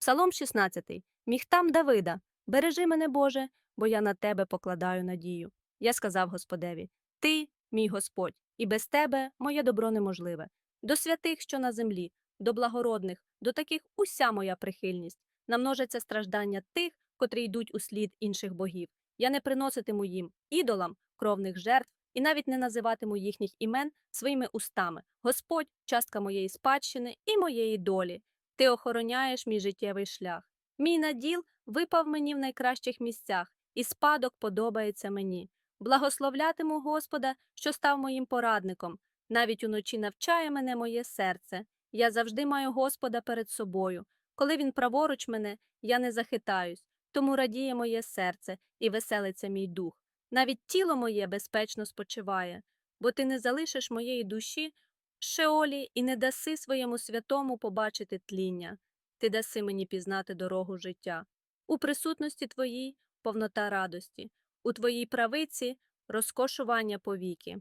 Псалом 16. Міхтам Давида. Бережи мене, Боже, бо я на тебе покладаю надію. Я сказав Господеві: Ти, мій Господь, і без тебе моє добро неможливе. До святих, що на землі, до благородних, до таких уся моя прихильність. Намножаться страждання тих, котрі йдуть у слід інших богів. Я не приноситиму їм ідолам кровних жертв і навіть не називатиму їхніх імен своїми устами. Господь, частка моєї спадщини і моєї долі. Ти охороняєш мій життєвий шлях. Мій наділ випав мені в найкращих місцях, і спадок подобається мені. Благословлятиму Господа, що став моїм порадником. Навіть уночі навчає мене моє серце. Я завжди маю Господа перед собою. Коли він праворуч мене, я не захитаюсь, тому радіє моє серце і веселиться мій дух. Навіть тіло моє безпечно спочиває, бо ти не залишиш моєї душі Шеолі і не даси своєму святому побачити тління. Ти даси мені пізнати дорогу життя. У присутності твоїй повнота радості, у твоїй правиці розкошування повіки.